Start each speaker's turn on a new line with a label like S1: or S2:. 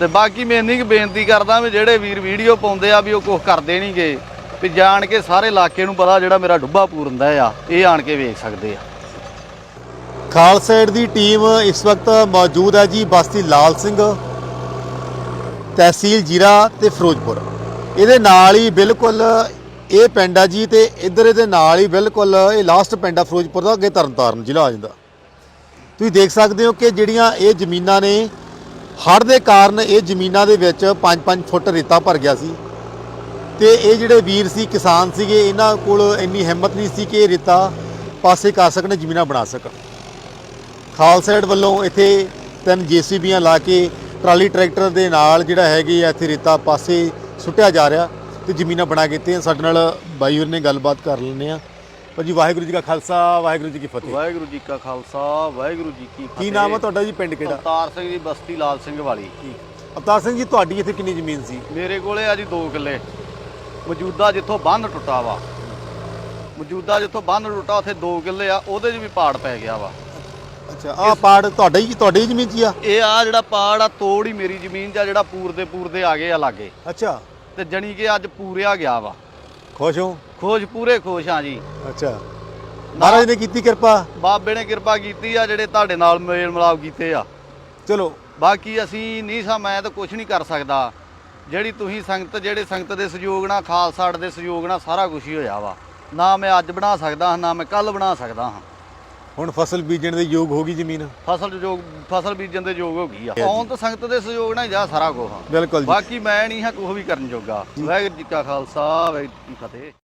S1: ਤੇ ਬਾਕੀ ਮੈਂ ਇੰਨੀ ਕੁ ਬੇਨਤੀ ਕਰਦਾ ਵੀ ਜਿਹੜੇ ਵੀਰ ਵੀਡੀਓ ਪਾਉਂਦੇ ਆ ਵੀ ਉਹ ਕੁਝ ਕਰਦੇ ਨਹੀਂ ਗਏ ਵੀ ਜਾਣ ਕੇ ਸਾਰੇ ਇਲਾਕੇ ਨੂੰ ਪਤਾ ਜਿਹੜਾ ਮੇਰਾ ਡੁੱਬਾ ਪੂਰਦਾ ਆ, ਇਹ ਆਣ ਕੇ ਵੇਖ ਸਕਦੇ ਆ।
S2: ਖਾਲਸਾ ਦੀ ਟੀਮ ਇਸ ਵਕਤ ਮੌਜੂਦ ਹੈ ਜੀ ਬਸਤੀ ਲਾਲ ਸਿੰਘ, ਤਹਿਸੀਲ ਜੀਰਾ ਤੇ ਫਿਰੋਜ਼ਪੁਰ। ਇਹਦੇ ਨਾਲ ਹੀ ਬਿਲਕੁਲ ਇਹ ਪਿੰਡ ਆ ਜੀ ਤੇ ਇੱਧਰ ਇਹਦੇ ਨਾਲ ਹੀ ਬਿਲਕੁਲ ਇਹ ਲਾਸਟ ਪਿੰਡ ਆ ਫਿਰੋਜ਼ਪੁਰ ਦਾ, ਅੱਗੇ ਤਰਨਤਾਰਨ ਜ਼ਿਲ੍ਹਾ ਆ ਜਾਂਦਾ। ਤੁਸੀਂ ਦੇਖ ਸਕਦੇ ਹੋ ਕਿ ਜਿਹੜੀਆਂ ਇਹ ਜ਼ਮੀਨਾਂ ਨੇ ਹੜ੍ਹ ਦੇ ਕਾਰਨ ਇਹ ਜ਼ਮੀਨਾਂ ਦੇ ਵਿੱਚ 5-5 ਫੁੱਟ ਰੇਤਾ ਭਰ ਗਿਆ ਸੀ। ਤੇ ਇਹ ਜਿਹੜੇ ਵੀਰ ਸੀ, ਕਿਸਾਨ ਸੀਗੇ, ਇਹਨਾਂ ਕੋਲ ਇੰਨੀ ਹਿੰਮਤ ਨਹੀਂ ਸੀ ਕਿ ਇਹ ਰੇਤਾ ਪਾਸੇ ਕਰ ਸਕਣ, ਜ਼ਮੀਨਾਂ ਬਣਾ ਸਕਣ। ਖਾਲਸਾ ਏਡ ਵੱਲੋਂ ਇੱਥੇ ਤਿੰਨ ਜੀਸੀਬੀਆਂ ਲਾ ਕੇ ਟਰਾਲੀ ਟਰੈਕਟਰ ਦੇ ਨਾਲ ਜਿਹੜਾ ਹੈਗੀ ਆ, ਇੱਥੇ ਰੇਤਾ ਪਾਸੇ ਸੁੱਟਿਆ ਜਾ ਰਿਹਾ ਤੇ ਜ਼ਮੀਨਾਂ ਬਣਾ ਕੇ ਤੇ ਸਾਡੇ ਨਾਲ ਬਾਈ ਹੋਰ ਨੇ ਗੱਲਬਾਤ ਕਰ ਲੈਂਦੇ ਆ ਭਾਜੀ ਵਾਹਿਗੁਰੂ ਜੀ ਕਾ ਖਾਲਸਾ ਵਾਹਿਗੁਰੂ ਜੀ ਕੀ ਫਤਿਹ।
S1: ਵਾਹਿਗੁਰੂ ਜੀ ਕਾ ਖਾਲਸਾ ਵਾਹਿਗੁਰੂ ਜੀ ਕੀ ਫਤਿਹ।
S2: ਕੀ ਨਾਮ ਆ ਤੁਹਾਡਾ ਜੀ ਪਿੰਡ ਕਿਹੜਾ?
S1: ਅਵਤਾਰ ਸਿੰਘ ਜੀ ਬਸਤੀ ਲਾਲ ਸਿੰਘ ਵਾਲੀ।
S2: ਅਵਤਾਰ ਸਿੰਘ ਜੀ ਤੁਹਾਡੀ ਇੱਥੇ ਕਿੰਨੀ ਜ਼ਮੀਨ ਸੀ?
S1: ਮੇਰੇ ਕੋਲੇ ਆ ਜੀ 2 ਕਿੱਲੇ। ਮੌਜੂਦਾ ਜਿੱਥੋਂ ਬੰਨ ਟੁੱਟਾ ਵਾ। ਮੌਜੂਦਾ ਜਿੱਥੋਂ ਬੰਨ ਟੁੱਟਾ ਉੱਥੇ 2 ਕਿੱਲੇ ਆ ਉਹਦੇ 'ਚ ਵੀ ਪਾੜ ਪੈ ਗਿਆ ਵਾ।
S2: ਅੱਛਾ ਆਹ ਪਾੜ ਤੁਹਾਡਾ ਹੀ ਤੁਹਾਡੀ ਹੀ ਜ਼ਮੀਨ 'ਚ ਹੀ ਆ?
S1: ਇਹ ਆ ਜਿਹੜਾ ਪਾੜ ਆ ਤੋੜ ਹੀ ਮੇਰੀ ਜ਼ਮੀਨ 'ਚ ਆ ਜਿਹੜਾ ਪੂਰਦੇ ਪੂਰਦੇ ਆ ਗਏ ਆ ਲਾਗੇ।
S2: ਅੱਛਾ।
S1: ਤੇ ਜਣੀ ਕਿ ਅੱਜ ਪੂਰਿਆ ਗਿਆ ਵਾ।
S2: ਖੁਸ਼ ਹੋ?
S1: ਖੋਜ ਪੂਰੇ ਖੁਸ਼ ਆ ਜੀ।
S2: ਅੱਛਾ। ਮਹਾਰਾਜ ਨੇ ਕੀਤੀ ਕਿਰਪਾ?
S1: ਬਾਬੇ ਨੇ ਕਿਰਪਾ ਕੀਤੀ ਆ ਜਿਹੜੇ ਤੁਹਾਡੇ ਨਾਲ ਮੇਲ ਮਿਲਾਪ ਕੀਤੇ ਆ।
S2: ਚਲੋ।
S1: ਬਾਕੀ ਅਸੀਂ ਨਹੀਂ ਸਾ ਮੈਂ ਤਾਂ ਕੁਝ ਨਹੀਂ ਕਰ ਸਕਦਾ। ਜਿਹੜੀ ਤੁਸੀਂ ਸੰਗਤ ਜਿਹੜੇ ਸੰਗਤ ਦੇ ਸਹਿਯੋਗ ਨਾਲ ਖਾਲਸਾ ਦੇ ਸਹਿਯੋਗ ਨਾਲ ਸਾਰਾ ਕੁਝ ਹੀ ਹੋਇਆ ਵਾ। ਨਾ ਮੈਂ ਅੱਜ ਬਣਾ ਸਕਦਾ ਹਾਂ ਨਾ ਮੈਂ ਕੱਲ ਬਣਾ ਸਕਦਾ ਹਾਂ।
S2: ਹੁਣ ਫਸਲ ਬੀਜਣ ਦੇ ਯੋਗ ਹੋ ਗਈ ਜ਼ਮੀਨ?
S1: ਫਸਲ ਯੋਗ ਫਸਲ ਬੀਜਣ ਦੇ ਯੋਗ ਹੋ ਗਈ ਆ। ਆਉਣ ਤਾਂ ਸੰਗਤ ਦੇ ਸਹਿਯੋਗ ਨਾਲ ਜਾ ਸਾਰਾ ਕੁਝ
S2: ਬਿਲਕੁਲ ਜੀ।
S1: ਬਾਕੀ ਮੈਂ ਨਹੀਂ ਹਾਂ ਕੁਝ ਵੀ ਕਰਨ ਜੋਗਾ। ਵਾਹਿਗੁਰੂ ਜੀ ਕਾ ਖਾਲਸਾ ਵਾਹਿਗੁਰੂ ਜੀ ਕੀ ਫਤਿਹ।